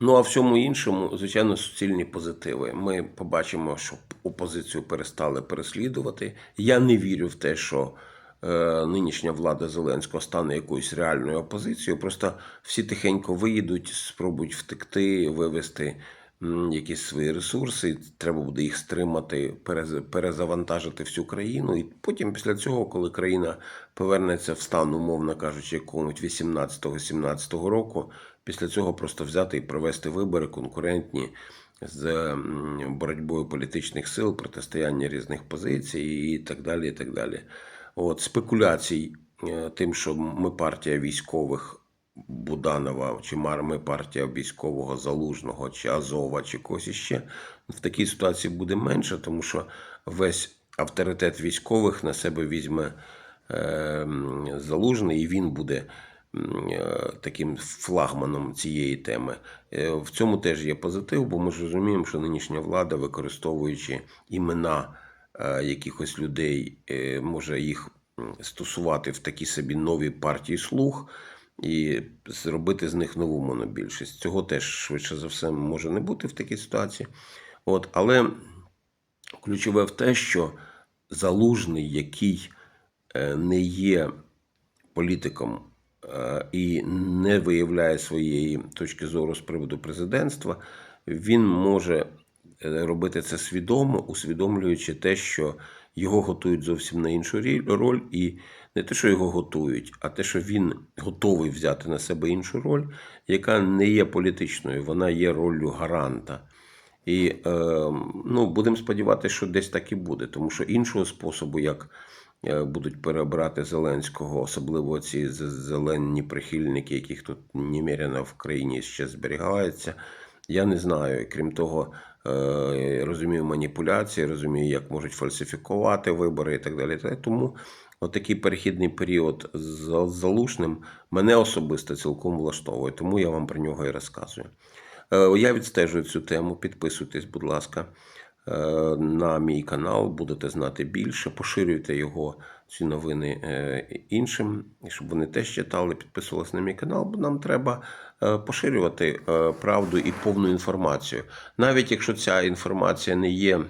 Ну а всьому іншому, звичайно, суцільні позитиви. Ми побачимо, що опозицію перестали переслідувати. Я не вірю в те, що е, нинішня влада Зеленського стане якоюсь реальною опозицією. Просто всі тихенько виїдуть, спробують втекти, вивести якісь свої ресурси. Треба буде їх стримати, перез- перезавантажити всю країну. І потім, після цього, коли країна повернеться в стан, умовно кажучи, якогось 18-17 року, після цього просто взяти і провести вибори конкурентні з боротьбою політичних сил, протистояння різних позицій і так далі. І так далі. От спекуляцій е, тим, що ми партія військових Буданова, чи мар- ми партія військового Залужного, чи Азова, чи когось іще, в такій ситуації буде менше, тому що весь авторитет військових на себе візьме е, залужний, і він буде таким флагманом цієї теми. Е, В цьому теж є позитив, бо ми ж розуміємо, що нинішня влада, використовуючи імена е, якихось людей, е, може їх стосувати в такі собі нові партії слуг і зробити з них нову монобільшість. Цього теж швидше за все може не бути в такій ситуації. От, але ключове в те, що залужний, який е, не є політиком е, і не виявляє своєї точки зору з приводу президентства, він може е, робити це свідомо, усвідомлюючи те, що його готують зовсім на іншу роль, і не те, що його готують, а те, що він готовий взяти на себе іншу роль, яка не є політичною, вона є роллю гаранта. І е, ну, будемо сподіватися, що десь так і буде, тому що іншого способу, як е, будуть перебрати Зеленського, особливо ці зелені прихильники, яких тут немерено в країні ще зберігається, я не знаю. Крім того, е, розумію маніпуляції, розумію, як можуть фальсифікувати вибори і так далі. Тому отакий перехідний період з Залушним мене особисто цілком влаштовує, тому я вам про нього і розказую. Е, Я відстежую цю тему. Підписуйтесь, будь ласка, е, на мій канал, будете знати більше. Поширюйте його, ці новини е, іншим, щоб вони теж читали, підписувалися на мій канал, бо нам треба е, поширювати е, правду і повну інформацію. Навіть якщо ця інформація не є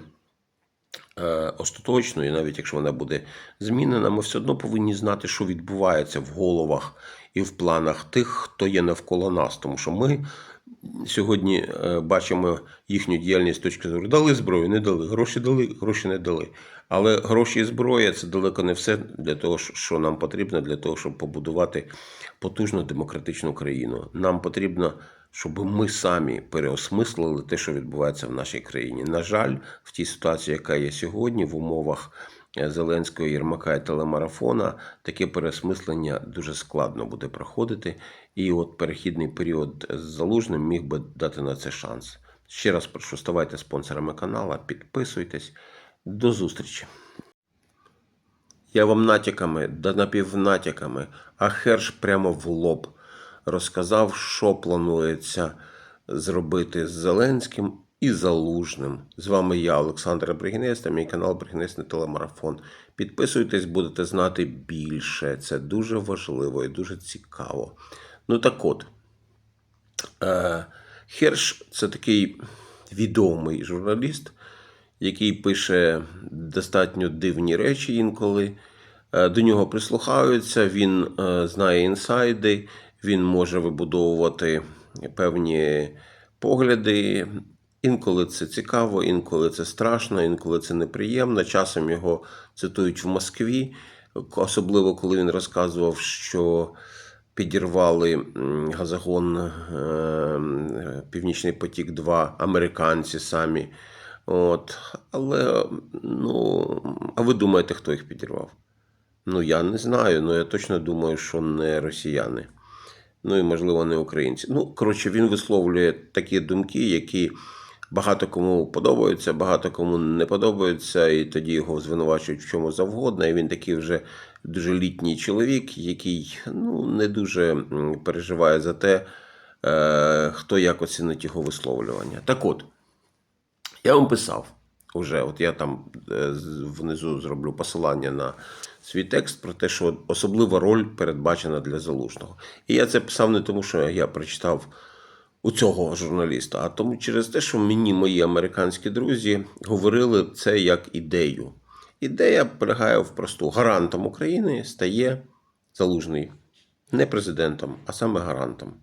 е, остаточною, навіть якщо вона буде змінена, ми все одно повинні знати, що відбувається в головах і в планах тих, хто є навколо нас. Тому що ми сьогодні е, бачимо їхню діяльність з точки зору дали зброю, не дали, гроші дали, гроші не дали. Але гроші і зброя це далеко не все для того, що- нам потрібно для того, щоб побудувати потужну демократичну країну. Нам потрібно, щоб ми самі переосмислили те, що відбувається в нашій країні. На жаль, в тій ситуації, яка є сьогодні, в умовах Зеленського, Єрмака і телемарафона, таке переосмислення дуже складно буде проходити. І от перехідний період з залужним міг би дати на це шанс. Ще раз прошу, ставайте спонсорами каналу, підписуйтесь. До зустрічі. Я вам натяками, да напівнатяками, а херш прямо в лоб розказав, що планується зробити з Зеленським і Залужним. З вами я, Олександр Бригінець, та мій канал Бригінець телемарафон. Підписуйтесь, будете знати більше. Це дуже важливо і дуже цікаво. Ну так от, е, Херш це такий відомий журналіст, який пише достатньо дивні речі інколи. Е, До нього прислухаються, він е, знає інсайди, він може вибудовувати певні погляди. Інколи це цікаво, інколи це страшно, інколи це неприємно. Часом його цитують в Москві, особливо коли він розказував, що підірвали газогон е, Північний потік 2 американці самі. От. Але, ну, а ви думаєте, хто їх підірвав? Ну, я не знаю, але я точно думаю, що не росіяни. Ну і, можливо, не українці. Ну, коротше, він висловлює такі думки, які багато кому подобаються, багато кому не подобаються, і тоді його звинувачують в чому завгодно. І він такий вже дуже літній чоловік, який ну, не дуже переживає за те, е, хто як оцінить його висловлювання. Так от, я вам писав уже, от я там е, внизу зроблю посилання на свій текст про те, що особлива роль передбачена для залужного. І я це писав не тому, що я прочитав у цього журналіста, а тому через те, що мені мої американські друзі говорили це як ідею. Ідея полягає в просту: гарантом України стає залужний не президентом, а саме гарантом.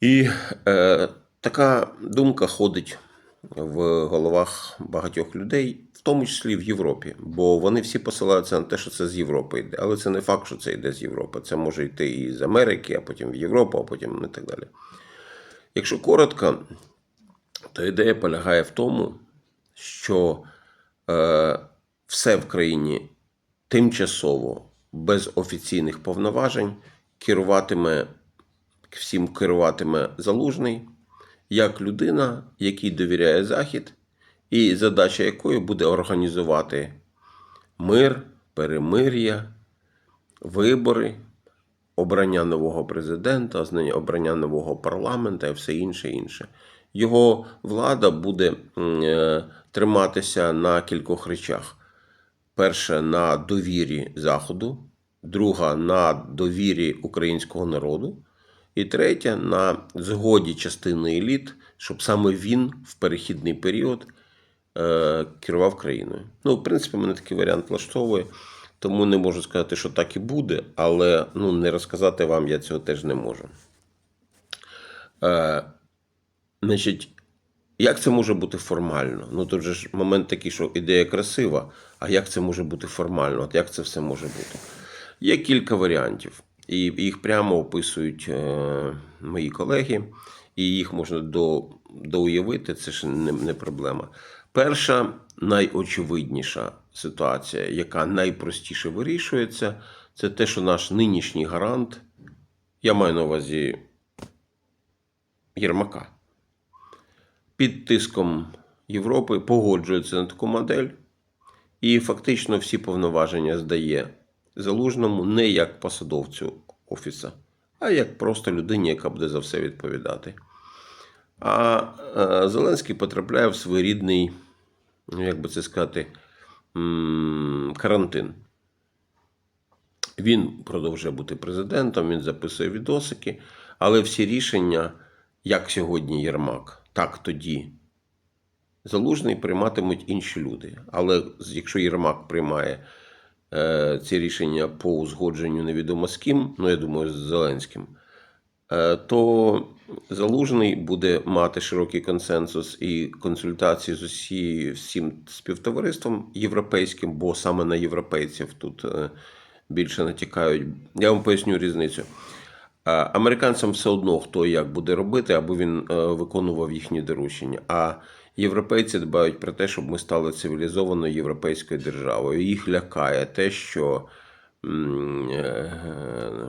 І е, така думка ходить в головах багатьох людей, в тому числі в Європі, бо вони всі посилаються на те, що це з Європи йде. Але це не факт, що це йде з Європи. Це може йти і з Америки, а потім в Європу, а потім і так далі. Якщо коротко, то ідея полягає в тому, що е, все в країні тимчасово без офіційних повноважень керуватиме всім керуватиме залужний як людина, якій довіряє Захід, і задача якої буде організувати мир, перемир'я, вибори, обрання нового президента, обрання нового парламента і все інше інше. Його влада буде е, триматися на кількох речах. Перше на довірі Заходу, друга на довірі українського народу, і третя на згоді частини еліт, щоб саме він в перехідний період е, керував країною. Ну, в принципі, мене такий варіант влаштовує, тому не можу сказати, що так і буде, але ну, не розказати вам я цього теж не можу. Е, значить, як це може бути формально? Ну тут же ж момент такий, що ідея красива, а як це може бути формально? От як це все може бути? Є кілька варіантів, і їх прямо описують е, мої колеги, і їх можна до, доуявити, це ж не, не проблема. Перша найочевидніша ситуація, яка найпростіше вирішується, це те, що наш нинішній гарант, я маю на увазі Єрмака під тиском Європи погоджується на таку модель, і фактично всі повноваження здає залужному не як посадовцю офіса, а як просто людині, яка буде за все відповідати. А е, Зеленський потрапляє в своєрідний, ну, як би це сказати, карантин. Він продовжує бути президентом, він записує відосики, але всі рішення, як сьогодні Єрмак, так тоді Залужний прийматимуть інші люди. Але якщо Єрмак приймає е, ці рішення по узгодженню невідомо з ким, ну я думаю, з Зеленським, то Залужний буде мати широкий консенсус і консультації з усі, всім співтовариством європейським, бо саме на європейців тут е, більше натякають. Я вам поясню різницю. Американцям все одно, хто як буде робити, аби він е, виконував їхні доручення. А європейці дбають про те, щоб ми стали цивілізованою європейською державою. Їх лякає те, що е,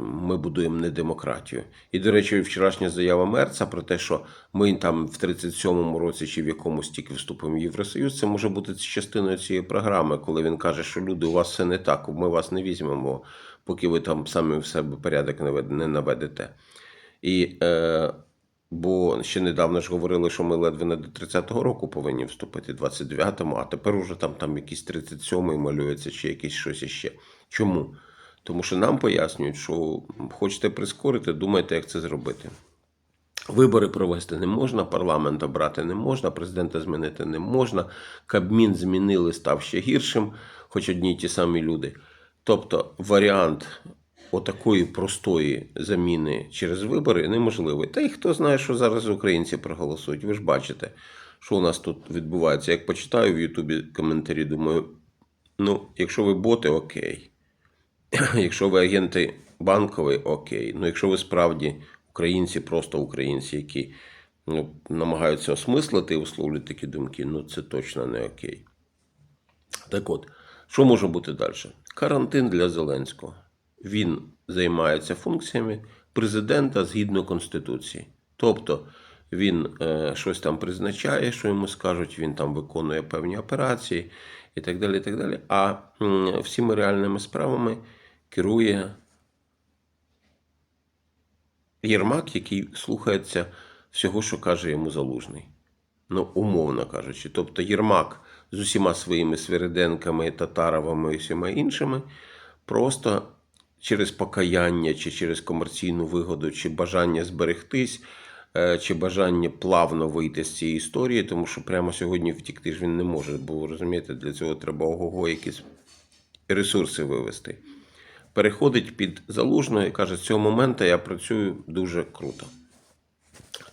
ми будуємо не демократію. І, до речі, вчорашня заява Мерца про те, що ми там в 37-му році чи в якомусь тільки вступимо в Євросоюз, це може бути частиною цієї програми, коли він каже, що люди, у вас все не так, ми вас не візьмемо, поки ви там самі в себе порядок не наведете. І, е, бо ще недавно ж говорили, що ми ледве не до 30-го року повинні вступити, 29-му, а тепер уже там, там якийсь 37-й малюється, чи якийсь щось іще. Чому? Тому що нам пояснюють, що хочете прискорити, думайте, як це зробити. Вибори провести не можна, парламент обрати не можна, президента змінити не можна. Кабмін змінили, став ще гіршим, хоч одні й ті самі люди. Тобто варіант отакої простої заміни через вибори неможливий. Та й хто знає, що зараз українці проголосують. Ви ж бачите, що у нас тут відбувається. Як почитаю в Ютубі коментарі, думаю, ну, якщо ви боти, окей. Якщо ви агенти банкової, окей. Ну, якщо ви справді українці, просто українці, які ну, намагаються осмислити і висловлюють такі думки, ну це точно не окей. Так от, що може бути далі? Карантин для Зеленського. Він займається функціями президента згідно Конституції. Тобто він е, щось там призначає, що йому скажуть, він там виконує певні операції і так далі. І так далі. А м, всіми реальними справами керує Єрмак, який слухається всього, що каже йому залужний. Ну, умовно кажучи. Тобто Єрмак з усіма своїми Свириденками, Татаровими і всіма іншими просто через покаяння чи через комерційну вигоду, чи бажання зберегтись, е, чи бажання плавно вийти з цієї історії, тому що прямо сьогодні втікти ж він не може, бо розумієте, для цього треба ого-го якісь ресурси вивести. Переходить під залужного і каже: з цього моменту я працюю дуже круто.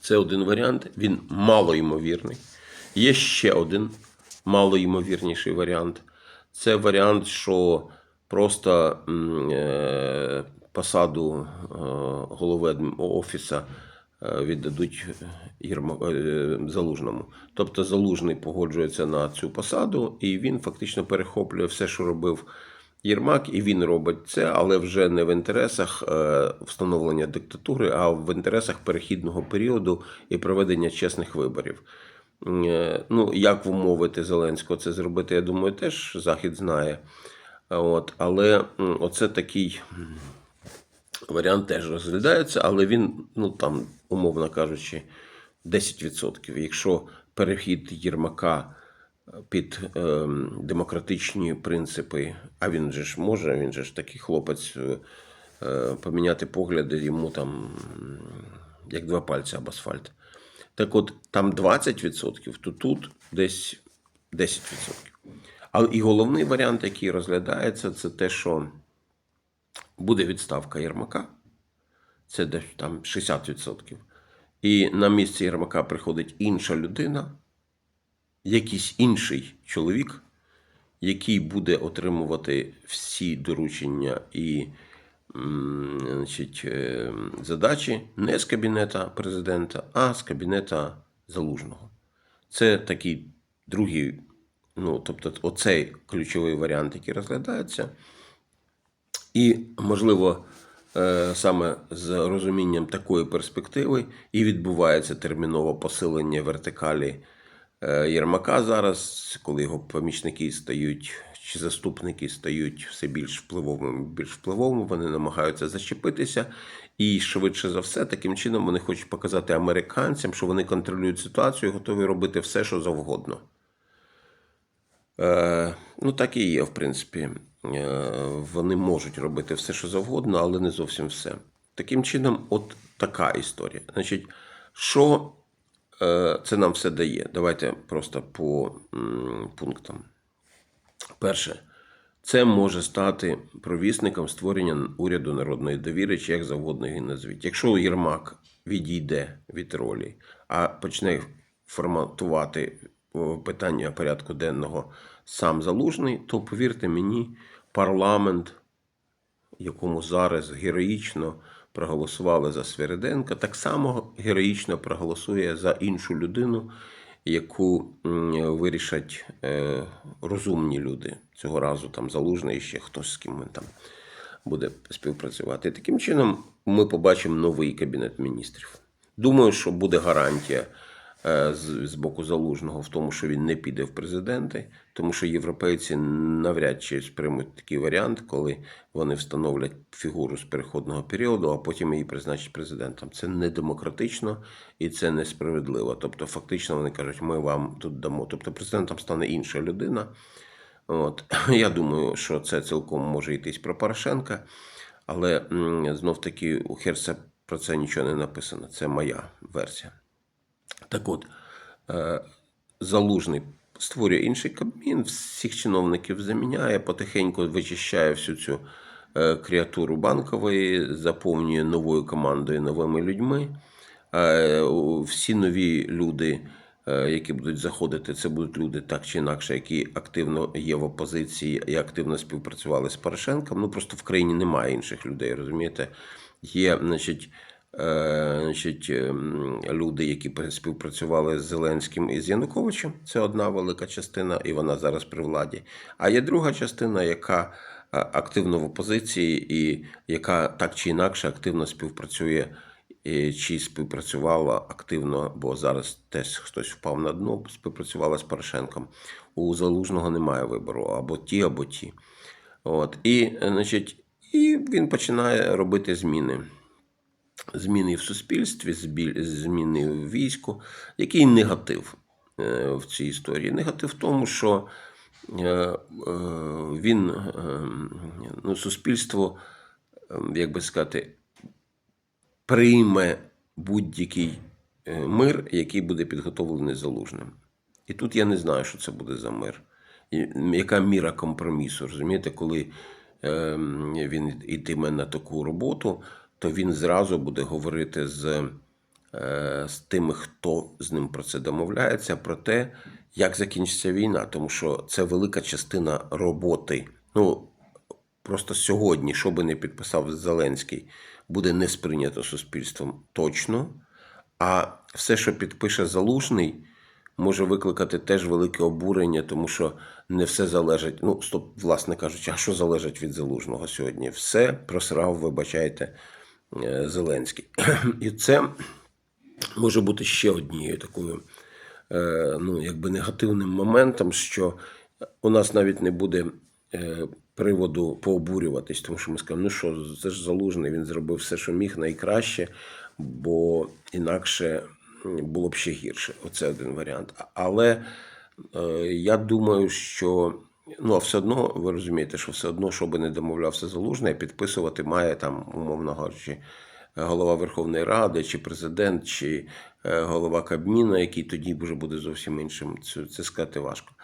Це один варіант, він малоймовірний. Є ще один малоймовірніший варіант. Це варіант, що просто е, посаду е, голови офіса е, віддадуть залужному. Тобто залужний погоджується на цю посаду, і він фактично перехоплює все, що робив Єрмак, і він робить це, але вже не в інтересах е, встановлення диктатури, а в інтересах перехідного періоду і проведення чесних виборів. Е, Ну, як вмовити Зеленського це зробити, я думаю, теж Захід знає. От, але оце такий варіант теж розглядається, але він, ну там, умовно кажучи, 10%. Якщо перехід Єрмака під е, демократичні принципи, а він же ж може, він же ж такий хлопець, е, е, поміняти погляди йому там як два пальці об асфальт. Так от, там 20%, то тут десь 10%. Але і головний варіант, який розглядається, це те, що буде відставка Єрмака. Це десь там 60%. І на місце Єрмака приходить інша людина, якийсь інший чоловік, який буде отримувати всі доручення і значить, е, задачі не з кабінета президента, а з кабінета залужного. Це такий другий, ну тобто, оцей ключовий варіант, який розглядається. І, можливо, е, саме з розумінням такої перспективи і відбувається термінове посилення вертикалі Єрмака зараз, коли його помічники стають чи заступники стають все більш впливовими, більш впливовими, вони намагаються зачепитися. І швидше за все, таким чином вони хочуть показати американцям, що вони контролюють ситуацію і готові робити все, що завгодно. Е, ну, так і є, в принципі. Е, вони можуть робити все, що завгодно, але не зовсім все. Таким чином, от така історія. Значить, що е, це нам все дає? Давайте просто по пунктам. Перше, це може стати провісником створення уряду народної довіри, чи як завгодно її назвіть. Якщо Єрмак відійде від ролі, а почне форматувати питання порядку денного сам залужний, то повірте мені, парламент, якому зараз героїчно проголосували за Свириденка, так само героїчно проголосує за іншу людину, яку вирішать е, розумні люди. Цього разу там залужний ще хтось з ким він там буде співпрацювати. Таким чином ми побачимо новий кабінет міністрів. Думаю, що буде гарантія з, з боку залужного в тому, що він не піде в президенти, тому що європейці навряд чи сприймуть такий варіант, коли вони встановлять фігуру з переходного періоду, а потім її призначать президентом. Це не демократично і це несправедливо. Тобто, фактично, вони кажуть, ми вам тут дамо. Тобто, президентом стане інша людина. От я думаю, що це цілком може йтись про Порошенка, але знов таки у Херса про це нічого не написано. Це моя версія. Так от, е, залужний створює інший кабмін, всіх чиновників заміняє, потихеньку вичищає всю цю е, креатуру банкової, заповнює новою командою, новими людьми. Е, Всі нові люди, які будуть заходити, це будуть люди так чи інакше, які активно є в опозиції і активно співпрацювали з Порошенком. Ну просто в країні немає інших людей, розумієте? Є, значить. Е, значить, ем, люди, які співпрацювали з Зеленським і з Януковичем, це одна велика частина, і вона зараз при владі. А є друга частина, яка е, активно в опозиції, і яка так чи інакше активно співпрацює чи співпрацювала активно, бо зараз теж хтось впав на дно, співпрацювала з Порошенком. У Залужного немає вибору або ті, або ті. От. І, е, значить, і він починає робити зміни зміни в суспільстві, зміни в війську. Який негатив е, в цій історії? Негатив в тому, що е, е, він, ну, суспільство, як би сказати, прийме будь-який мир, який буде підготовлений залужним. І тут я не знаю, що це буде за мир. Яка міра компромісу? Розумієте, коли е, він йтиме на таку роботу, то він зразу буде говорити з, е, з тими, хто з ним про це домовляється, про те, як закінчиться війна, тому що це велика частина роботи. Ну, просто сьогодні, що би не підписав Зеленський, буде не сприйнято суспільством точно. А все, що підпише Залужний, може викликати теж велике обурення, тому що не все залежить. Ну, стоп, власне кажучи, а що залежить від залужного сьогодні? Все просрав, вибачайте, Зеленський. І це може бути ще однією такою, е, ну, якби негативним моментом, що у нас навіть не буде е, приводу пообурюватись, тому що ми скажемо, ну що, це ж залужний, він зробив все, що міг найкраще, бо інакше було б ще гірше. Оце один варіант. Але е, я думаю, що. Ну, а все одно, ви розумієте, що все одно, що би не домовлявся залужний, підписувати має там, умовно кажучи, голова Верховної Ради, чи президент, чи е, голова Кабміна, який тоді вже буде зовсім іншим. Це, це сказати важко.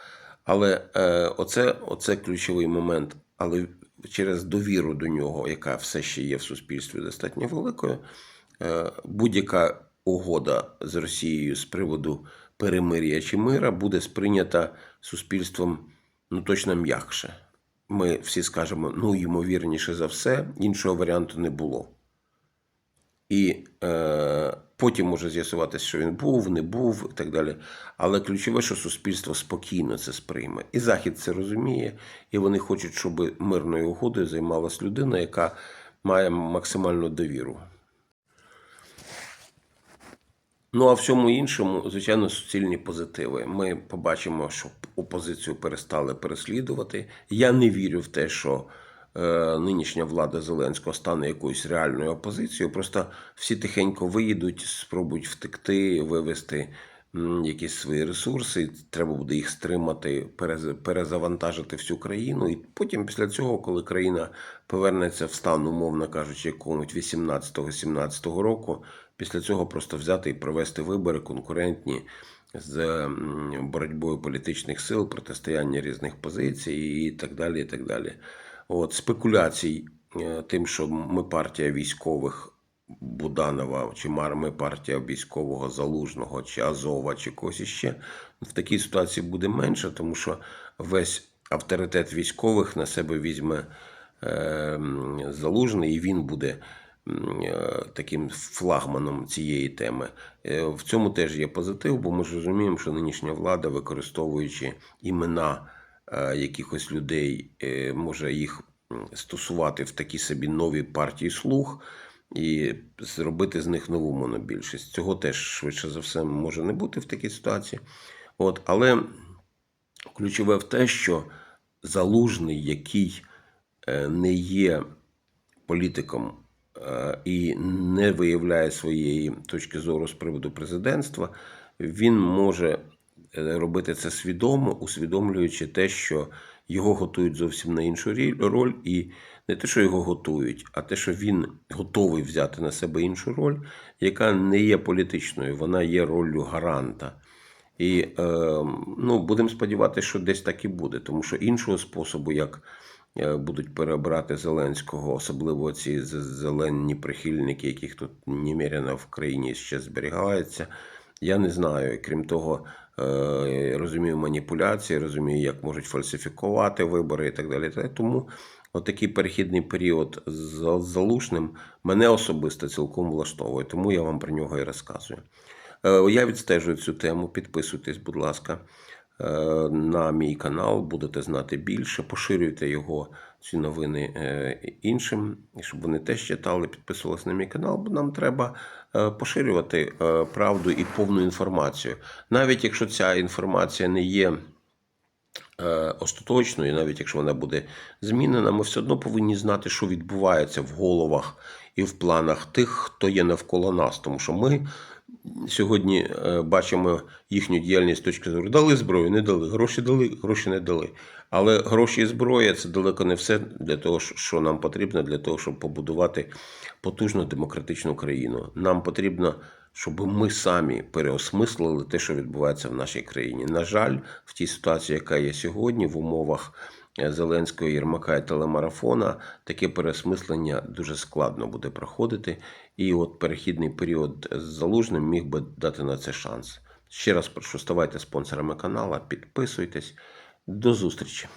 Але е, оце, оце ключовий момент. Але через довіру до нього, яка все ще є в суспільстві достатньо великою, е, будь-яка угода з Росією з приводу перемир'я чи мира буде сприйнята суспільством ну точно м'якше. Ми всі скажемо, ну ймовірніше за все, іншого варіанту не було. І е, потім може з'ясуватися, що він був, не був і так далі. Але ключове, що суспільство спокійно це сприйме. І Захід це розуміє, і вони хочуть, щоб мирною угодою займалась людина, яка має максимальну довіру. Ну, а всьому іншому, звичайно, суцільні позитиви. Ми побачимо, що опозицію перестали переслідувати. Я не вірю в те, що е, нинішня влада Зеленського стане якоюсь реальною опозицією. Просто всі тихенько виїдуть, спробують втекти, вивести якісь свої ресурси. Треба буде їх стримати, перез- перезавантажити всю країну. І потім, після цього, коли країна повернеться в стан, умовно кажучи, якогось 18-17 року, після цього просто взяти і провести вибори конкурентні з боротьбою політичних сил, протистояння різних позицій і так далі. І так далі. От, спекуляцій е, тим, що ми партія військових Буданова, чи мар- ми партія військового Залужного, чи Азова, чи когось іще, в такій ситуації буде менше, тому що весь авторитет військових на себе візьме е, Залужний, і він буде таким флагманом цієї теми. Е, В цьому теж є позитив, бо ми ж розуміємо, що нинішня влада, використовуючи імена е, якихось людей, е, може їх стосувати в такі собі нові партії слуг і зробити з них нову монобільшість. Цього теж швидше за все може не бути в такій ситуації. От, але ключове в те, що залужний, який е, не є політиком е, і не виявляє своєї точки зору з приводу президентства, він може е, робити це свідомо, усвідомлюючи те, що його готують зовсім на іншу роль, і не те, що його готують, а те, що він готовий взяти на себе іншу роль, яка не є політичною, вона є роллю гаранта. І е, ну, будемо сподіватися, що десь так і буде, тому що іншого способу, як е, будуть перебрати Зеленського, особливо ці зелені прихильники, яких тут немерено в країні ще зберігаються, я не знаю. Крім того, е, розумію маніпуляції, розумію, як можуть фальсифікувати вибори і так далі. Тому отакий перехідний період з з Залужним мене особисто цілком влаштовує, тому я вам про нього і розказую. Е, Я відстежую цю тему. Підписуйтесь, будь ласка, е, на мій канал, будете знати більше. Поширюйте його, ці новини е, іншим, щоб вони теж читали, підписувалися на мій канал, бо нам треба е, поширювати е, правду і повну інформацію. Навіть якщо ця інформація не є е, остаточною, навіть якщо вона буде змінена, ми все одно повинні знати, що відбувається в головах і в планах тих, хто є навколо нас. Тому що ми сьогодні е, бачимо їхню діяльність з точки зору. Дали зброю, не дали, гроші дали, гроші не дали. Але гроші і зброя це далеко не все для того, що- нам потрібно для того, щоб побудувати потужну демократичну країну. Нам потрібно щоб ми самі переосмислили те, що відбувається в нашій країні. На жаль, в тій ситуації, яка є сьогодні, в умовах Зеленського, Єрмака і телемарафона, таке переосмислення дуже складно буде проходити. І от перехідний період з залужним міг би дати на це шанс. Ще раз прошу, ставайте спонсорами канала, підписуйтесь. До зустрічі!